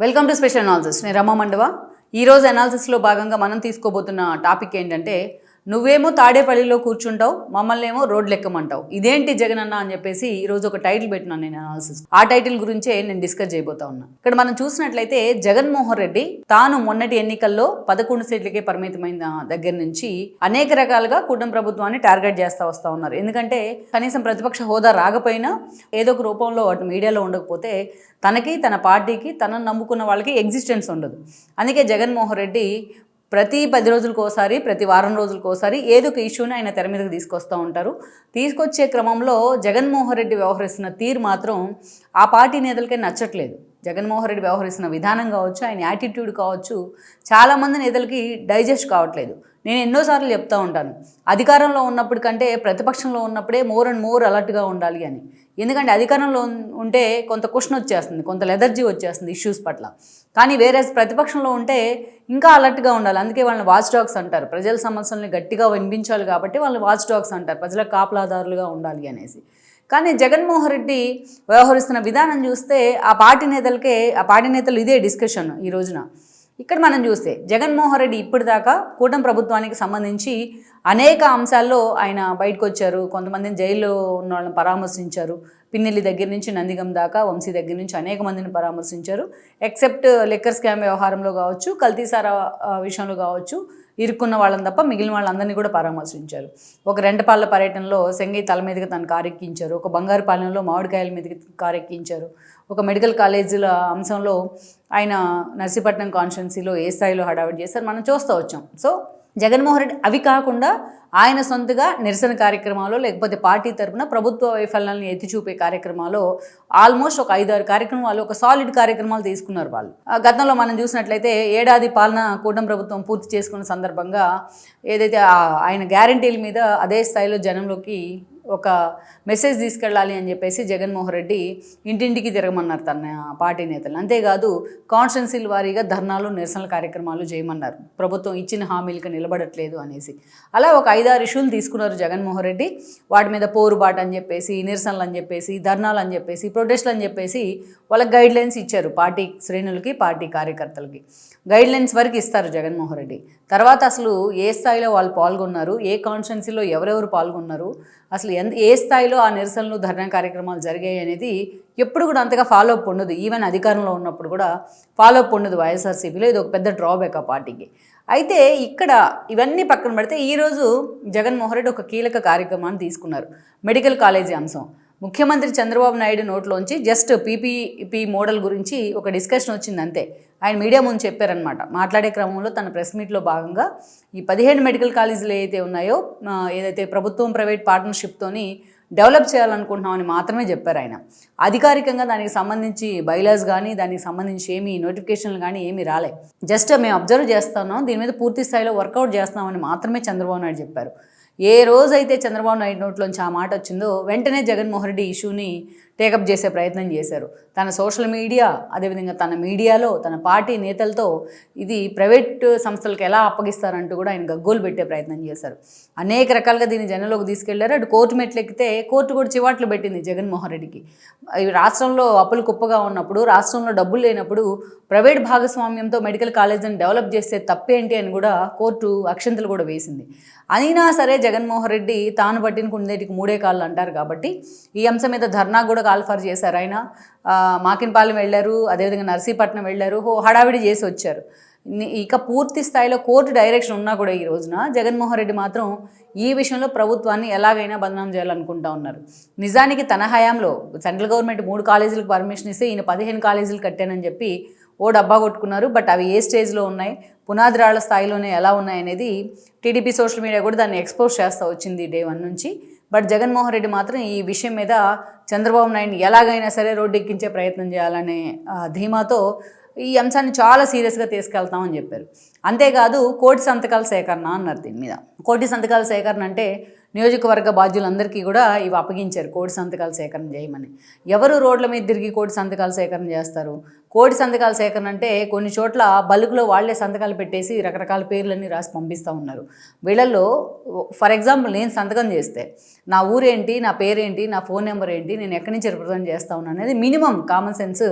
Welcome to special analysis. నేను రమా మండవ. ఈరోజు అనాలిసిస్లో భాగంగా మనం తీసుకోబోతున్న టాపిక్ ఏంటంటే నువ్వేమో తాడేపల్లిలో కూర్చుంటావు మమ్మల్ని ఏమో రోడ్లు ఎక్కమంటావు. ఇదేంటి జగన్ అన్న అని చెప్పేసి ఈరోజు ఒక టైటిల్ పెట్టినాను నేను అనాలిసిస్ ఆ టైటిల్ గురించే నేను డిస్కస్ చేయబోతా ఉన్నా. ఇక్కడ మనం చూసినట్లయితే జగన్మోహన్ రెడ్డి తాను మొన్నటి ఎన్నికల్లో పదకొండు సీట్లకే పరిమితమైన దగ్గర నుంచి అనేక రకాలుగా కుటుంబ ప్రభుత్వాన్ని టార్గెట్ చేస్తూ వస్తూ ఉన్నారు. ఎందుకంటే కనీసం ప్రతిపక్ష హోదా రాకపోయినా ఏదో ఒక రూపంలో అటు మీడియాలో ఉండకపోతే తనకి తన పార్టీకి తనను నమ్ముకున్న వాళ్ళకి ఎగ్జిస్టెన్స్ ఉండదు. అందుకే జగన్మోహన్ రెడ్డి ప్రతి పది రోజులకు ఒకసారి ప్రతి వారం రోజులకు ఒకసారి ఏదో ఒక ఇష్యూని ఆయన తెర మీదకి తీసుకొస్తూ ఉంటారు. తీసుకొచ్చే క్రమంలో జగన్మోహన్ రెడ్డి వ్యవహరిస్తున్న తీరు మాత్రం ఆ పార్టీ నేతలకే నచ్చట్లేదు. జగన్మోహన్ రెడ్డి వ్యవహరిస్తున్న విధానం కావచ్చు ఆయన యాటిట్యూడ్ కావచ్చు చాలామంది నేతలకి డైజెస్ట్ కావట్లేదు. నేను ఎన్నోసార్లు చెప్తా ఉంటాను. అధికారంలో ఉన్నప్పుడు కంటే ప్రతిపక్షంలో ఉన్నప్పుడే మోర్ అండ్ మోర్ అలర్ట్గా ఉండాలి అని. ఎందుకంటే అధికారంలో ఉంటే కొంత క్వశ్చన్ వచ్చేస్తుంది కొంత లెదర్జీ వచ్చేస్తుంది ఇష్యూస్ పట్ల. కానీ వేరే ప్రతిపక్షంలో ఉంటే ఇంకా అలర్ట్గా ఉండాలి. అందుకే వాళ్ళని వాచ్ డాగ్స్ అంటారు. ప్రజల సమస్యల్ని గట్టిగా వినిపించాలి కాబట్టి వాళ్ళని వాచ్ డాగ్స్ అంటారు. ప్రజల కాపలాదారులుగా ఉండాలి అనేసి. కానీ జగన్మోహన్ రెడ్డి వ్యవహరిస్తున్న విధానం చూస్తే ఆ పార్టీ నేతలకే ఆ పార్టీ నేతలు ఇదే డిస్కషన్ ఈ రోజున. ఇక్కడ మనం చూస్తే జగన్మోహన్ రెడ్డి ఇప్పటిదాకా కూటమి ప్రభుత్వానికి సంబంధించి అనేక అంశాల్లో ఆయన బయటకు వచ్చారు కొంతమందిని జైల్లో ఉన్న వాళ్ళని పరామర్శించారు. పిన్నెల్లి దగ్గర నుంచి నందిగం దాకా వంశీ దగ్గర నుంచి అనేక మందిని పరామర్శించారు. ఎక్సెప్ట్ లెక్కర్ స్కామ్ వ్యవహారంలో కావచ్చు కల్తీసారా విషయంలో కావచ్చు ఇరుక్కున్న వాళ్ళని తప్ప మిగిలిన వాళ్ళందరినీ కూడా పరామర్శించారు. ఒక రెండపాళ్ళ పర్యటనలో సెంగయ్య తల మీదకి తను కారెక్కించారు. ఒక బంగారుపాలెంలో మామిడికాయల మీదకి కారెక్కించారు. ఒక మెడికల్ కాలేజీల అంశంలో ఆయన నర్సీపట్నం కాన్స్టిట్యున్సీలో ఏ స్థాయిలో హడావిడి చేశారు? మనం చూస్తూ వచ్చాం. సో జగన్మోహన్ రెడ్డి అవి కాకుండా ఆయన సొంతగా నిరసన కార్యక్రమాలు లేకపోతే పార్టీ తరపున ప్రభుత్వ వైఫల్యాలను ఎత్తి చూపే కార్యక్రమాలు ఆల్మోస్ట్ ఒక ఐదారు కార్యక్రమాలు ఒక సాలిడ్ కార్యక్రమాలు తీసుకున్నారు వాళ్ళు. ఆ గతంలో మనం చూసినట్లయితే ఏడాది పాలన కూటమి ప్రభుత్వం పూర్తి చేసుకున్న సందర్భంగా ఏదైతే ఆయన గ్యారంటీల మీద అదే స్థాయిలో జనంలోకి ఒక మెసేజ్ తీసుకెళ్ళాలి అని చెప్పేసి జగన్మోహన్ రెడ్డి ఇంటింటికి తిరగమన్నారు తన పార్టీ నేతలు అంతేకాదు కాన్స్టెన్సీల వారీగా ధర్నాలు నిరసనల కార్యక్రమాలు చేయమన్నారు. ప్రభుత్వం ఇచ్చిన హామీలకు నిలబడట్లేదు అనేసి. అలా ఒక ఐదారు ఇష్యూలు తీసుకున్నారు జగన్మోహన్ రెడ్డి. వాటి మీద పోరుబాటు అని చెప్పేసి నిరసనలు అని చెప్పేసి ధర్నాలు అని చెప్పేసి ప్రొటెస్ట్లు అని చెప్పేసి వాళ్ళకి గైడ్ లైన్స్ ఇచ్చారు పార్టీ శ్రేణులకి పార్టీ కార్యకర్తలకి. గైడ్ లైన్స్ వరకు ఇస్తారు జగన్మోహన్ రెడ్డి. తర్వాత అసలు ఏ స్థాయిలో వాళ్ళు పాల్గొన్నారు? ఏ కాన్స్టెన్సీలో ఎవరెవరు పాల్గొన్నారు? అసలు ఏ స్థాయిలో ఆ నిరసనలు ధర్నా కార్యక్రమాలు జరిగాయి అనేది ఎప్పుడు కూడా అంతగా ఫాలో అప్ ఉండదు. ఈవెన్ అధికారంలో ఉన్నప్పుడు కూడా ఫాలో అప్ ఉండదు వైఎస్ఆర్సీపీలో ఇది ఒక పెద్ద డ్రాబ్యాక్ ఆ పార్టీకి. అయితే ఇక్కడ ఇవన్నీ పక్కన పెడితే ఈరోజు జగన్మోహన్ రెడ్డి ఒక కీలక కార్యక్రమాన్ని తీసుకున్నారు. మెడికల్ కాలేజీ అంశం. ముఖ్యమంత్రి చంద్రబాబు నాయుడు నోట్లోంచి జస్ట్ పీపీపీ మోడల్ గురించి ఒక డిస్కషన్ వచ్చింది అంతే. ఆయన మీడియా ముందు చెప్పారనమాట మాట్లాడే క్రమంలో తన ప్రెస్ మీట్లో భాగంగా ఈ పదిహేను మెడికల్ కాలేజీలు ఏదైతే ఉన్నాయో ఏదైతే ప్రభుత్వం ప్రైవేట్ పార్ట్నర్షిప్తోని డెవలప్ చేయాలనుకుంటున్నామని మాత్రమే చెప్పారు ఆయన. అధికారికంగా దానికి సంబంధించి బైలాస్ కానీ దానికి సంబంధించి ఏమీ నోటిఫికేషన్లు కానీ ఏమీ రాలే. జస్ట్ మేము అబ్జర్వ్ చేస్తున్నాం దీని మీద పూర్తి స్థాయిలో వర్కౌట్ చేస్తున్నామని మాత్రమే చంద్రబాబు నాయుడు చెప్పారు. ఏ రోజైతే చంద్రబాబు నాయుడు నోట్లోంచి ఆ మాట వచ్చిందో వెంటనే జగన్మోహన్ రెడ్డి ఇష్యూని టేకప్ చేసే ప్రయత్నం చేశారు. తన సోషల్ మీడియా అదేవిధంగా తన మీడియాలో తన పార్టీ నేతలతో ఇది ప్రైవేట్ సంస్థలకు ఎలా అప్పగిస్తారంటూ కూడా ఆయన గగ్గోలు పెట్టే ప్రయత్నం చేశారు. అనేక రకాలుగా దీన్ని జనంలోకి తీసుకెళ్ళారు. అటు కోర్టు మెట్లెక్కితే కోర్టు కూడా చివాట్లు పెట్టింది జగన్మోహన్ రెడ్డికి. రాష్ట్రంలో అప్పులు కుప్పగా ఉన్నప్పుడు రాష్ట్రంలో డబ్బులు లేనప్పుడు ప్రైవేట్ భాగస్వామ్యంతో మెడికల్ కాలేజీని డెవలప్ చేస్తే తప్పేంటి అని కూడా కోర్టు అక్షంతలు కూడా వేసింది. అయినా సరే జగన్మోహన్ రెడ్డి తాను పట్టిన కుందేటికి మూడే కాళ్ళు అంటారు కాబట్టి ఈ అంశం మీద ధర్నా కూడా కాల్ఫర్ చేశారు ఆయన. మాకిన్పాలెం వెళ్ళారు అదేవిధంగా నర్సీపట్నం వెళ్ళారు హో హడావిడి చేసి వచ్చారు. ఇక పూర్తి స్థాయిలో కోర్టు డైరెక్షన్ ఉన్నా కూడా ఈ రోజున జగన్మోహన్ రెడ్డి మాత్రం ఈ విషయంలో ప్రభుత్వాన్ని ఎలాగైనా బదనాం చేయాలనుకుంటా ఉన్నారు. నిజానికి తన హయాంలో సెంట్రల్ గవర్నమెంట్ మూడు కాలేజీలకు పర్మిషన్ ఇస్తే ఈయన పదిహేను కాలేజీలు కట్టానని చెప్పి ఓ డబ్బా కొట్టుకున్నారు. బట్ అవి ఏ స్టేజ్లో ఉన్నాయి పునాది రాళ్ళ స్థాయిలోనే ఎలా ఉన్నాయి అనేది టీడీపీ సోషల్ మీడియా కూడా దాన్ని ఎక్స్పోజ్ చేస్తూ వచ్చింది డే వన్ నుంచి. బట్ జగన్మోహన్ రెడ్డి మాత్రం ఈ విషయం మీద చంద్రబాబు నాయుడు ఎలాగైనా సరే రోడ్డు ఎక్కించే ప్రయత్నం చేయాలనే ధీమాతో ఈ అంశాన్ని చాలా సీరియస్గా తీసుకెళ్తామని చెప్పారు. అంతేకాదు కోటి సంతకాల సేకరణ అన్నారు దీని మీద. కోటి సంతకాల సేకరణ అంటే నియోజకవర్గ బాధ్యులందరికీ కూడా ఇవి అప్పగించారు కోటి సంతకాల సేకరణ చేయమని. ఎవరు రోడ్ల మీద తిరిగి కోటి సంతకాల సేకరణ చేస్తారు? కోటి సంతకాల సేకరణ అంటే కొన్ని చోట్ల బల్క్లో వాళ్ళే సంతకాలు పెట్టేసి రకరకాల పేర్లన్నీ రాసి పంపిస్తూ ఉన్నారు. వీళ్ళల్లో ఫర్ ఎగ్జాంపుల్ నేను సంతకం చేస్తే నా ఊరేంటి నా పేరేంటి నా ఫోన్ నెంబర్ ఏంటి నేను ఎక్కడి నుంచి రిప్రజెంట్ చేస్తా ఉన్నాను అనేది మినిమం కామన్ సెన్స్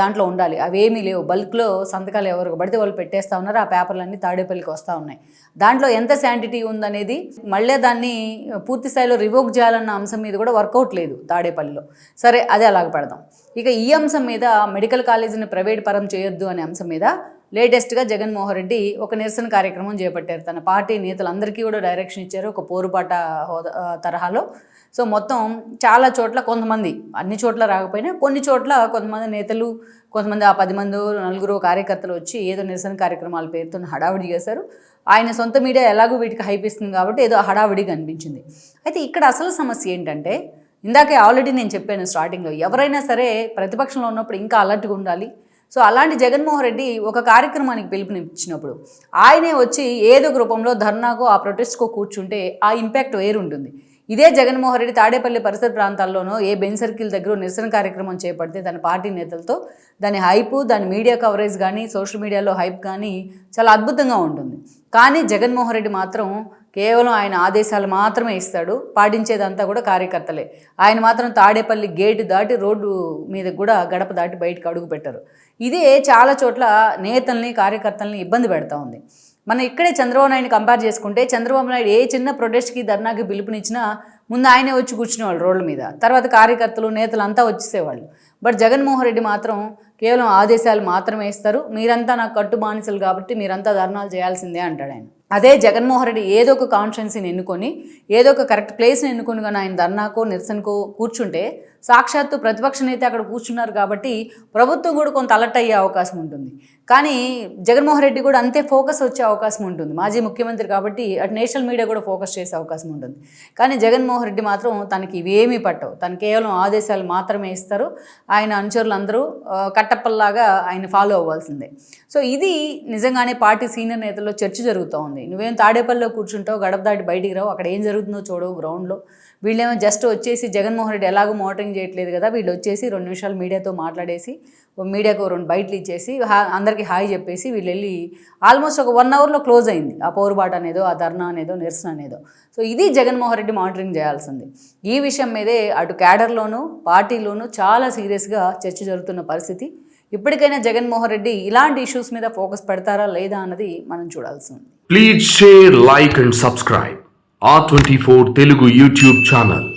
దాంట్లో ఉండాలి. అవేమీ లేవు. బల్క్లో సంతకాలు ఎవరు పడితే వాళ్ళు పెట్టేస్తా ఉన్నారు. ఆ పేపర్లన్నీ తాడేపల్లికి వస్తూ ఉన్నాయి. దాంట్లో ఎంత శాంటిటీ ఉందనేది మళ్ళీ దాన్ని పూర్తి స్థాయిలో రివోక్ చేయాలన్న అంశం మీద కూడా వర్కౌట్ లేదు తాడేపల్లిలో. సరే అదే అలాగ పెడదాం. ఇక ఈ అంశం మీద మెడికల్ కాలేజీని ప్రైవేట్ పరం చేయొద్దు అనే అంశం మీద లేటెస్ట్గా జగన్మోహన్ రెడ్డి ఒక నిరసన కార్యక్రమం చేపట్టారు. తన పార్టీ నేతలందరికీ కూడా డైరెక్షన్ ఇచ్చారు ఒక పోరుబాట హోదా తరహాలో. సో మొత్తం చాలా చోట్ల కొంతమంది అన్ని చోట్ల రాకపోయినా కొన్ని చోట్ల కొంతమంది నేతలు కొంతమంది ఆ పది మంది నలుగురు కార్యకర్తలు వచ్చి ఏదో నిరసన కార్యక్రమాల పేరుతో హడావిడి చేశారు. ఆయన సొంత మీడియా ఎలాగో వీటికి హైప్ ఇస్తుంది కాబట్టి ఏదో హడావిడిగా అనిపించింది. అయితే ఇక్కడ అసలు సమస్య ఏంటంటే ఇందాకే ఆల్రెడీ నేను చెప్పాను స్టార్టింగ్లో ఎవరైనా సరే ప్రతిపక్షంలో ఉన్నప్పుడు ఇంకా అలర్ట్గా ఉండాలి. సో అలాంటి జగన్మోహన్ రెడ్డి ఒక కార్యక్రమానికి పిలుపునిచ్చినప్పుడు ఆయనే వచ్చి ఏదో ఒక రూపంలో ధర్నాకో ఆ ప్రొటెస్ట్కో కూర్చుంటే ఆ ఇంపాక్ట్ వేరుంటుంది ఇదే జగన్మోహన్ రెడ్డి తాడేపల్లి పరిసర ప్రాంతాల్లోనో ఏ బెన్ సర్కిల్ దగ్గర నిరసన కార్యక్రమం చేపడితే తన పార్టీ నేతలతో దాని హైప్ దాని మీడియా కవరేజ్ కానీ సోషల్ మీడియాలో హైప్ కానీ చాలా అద్భుతంగా ఉంటుంది. కానీ జగన్మోహన్ రెడ్డి మాత్రం కేవలం ఆయన ఆదేశాలు మాత్రమే ఇస్తాడు పాటించేదంతా కూడా కార్యకర్తలే. ఆయన మాత్రం తాడేపల్లి గేటు దాటి రోడ్డు మీద కూడా గడప దాటి బయటకు అడుగు పెట్టరు. ఇదే చాలా చోట్ల నేతల్ని కార్యకర్తల్ని ఇబ్బంది పెడతా ఉంది. మనం ఇక్కడే చంద్రబాబు నాయుడిని కంపేర్ చేసుకుంటే చంద్రబాబు నాయుడు ఏ చిన్న ప్రొటెస్ట్కి ధర్నాకి పిలుపునిచ్చినా ముందు ఆయనే వచ్చి కూర్చునేవాళ్ళు రోడ్ల మీద. తర్వాత కార్యకర్తలు నేతలు అంతా వచ్చేసేవాళ్ళు. బట్ జగన్మోహన్ రెడ్డి మాత్రం కేవలం ఆదేశాలు మాత్రమే ఇస్తారు. మీరంతా నాకు కట్టు బానిసలు కాబట్టి మీరంతా ధర్నాలు చేయాల్సిందే అంటాడు ఆయన. అదే జగన్మోహన్ రెడ్డి ఏదో ఒక కాన్స్టిట్యున్సీని ఎన్నుకొని ఏదో ఒక కరెక్ట్ ప్లేస్ని ఎన్నుకొని కానీ ఆయన ధర్నాకో నిరసనకో కూర్చుంటే సాక్షాత్తు ప్రతిపక్ష నేత అక్కడ కూర్చున్నారు కాబట్టి ప్రభుత్వం కూడా కొంత అలర్ట్ అయ్యే అవకాశం ఉంటుంది. కానీ జగన్మోహన్ రెడ్డి కూడా అంతే ఫోకస్ వచ్చే అవకాశం ఉంటుంది. మాజీ ముఖ్యమంత్రి కాబట్టి అటు నేషనల్ మీడియా కూడా ఫోకస్ చేసే అవకాశం ఉంటుంది. కానీ జగన్మోహన్ రెడ్డి మాత్రం తనకి ఇవేమీ పట్టవు. తను కేవలం ఆదేశాలు మాత్రమే ఇస్తారు. ఆయన అనుచరులు అందరూ కట్టప్పల్లాగా ఆయన ఫాలో అవ్వాల్సిందే. సో ఇది నిజంగానే పార్టీ సీనియర్ నేతల్లో చర్చ జరుగుతూ ఉంది. నువ్వేం తాడేపల్లిలో కూర్చుంటావు గడప దాటి బయటికి రావు. అక్కడ ఏం జరుగుతుందో చూడవు గ్రౌండ్లో వీళ్ళేమో జస్ట్ వచ్చేసి జగన్మోహన్ రెడ్డి ఎలాగో మోటరింగ్ చేయట్లేదు కదా వీళ్ళు వచ్చేసి రెండు నిమిషాలు మీడియాతో మాట్లాడేసి మీడియాకు రెండు బయటలు ఇచ్చేసి హా- అందరికీ హాయ్ చెప్పేసి వీళ్ళు వెళ్ళి ఆల్మోస్ట్ ఒక వన్ అవర్లో క్లోజ్ అయింది. ఆ పౌరుబాట అనేదో ఆ ధర్నా అనేదో నిరసన అనేదో. సో ఇది జగన్మోహన్ రెడ్డి మానిటరింగ్ చేయాల్సింది. ఈ విషయం మీదే అటు క్యాడర్లోనూ పార్టీలోనూ చాలా సీరియస్గా చర్చ జరుగుతున్న పరిస్థితి. ఇప్పటికైనా జగన్మోహన్ రెడ్డి ఇలాంటి ఇష్యూస్ మీద ఫోకస్ పెడతారా లేదా అన్నది మనం చూడాల్సి ఉంది. Please share, like and subscribe. R24 Telugu YouTube channel.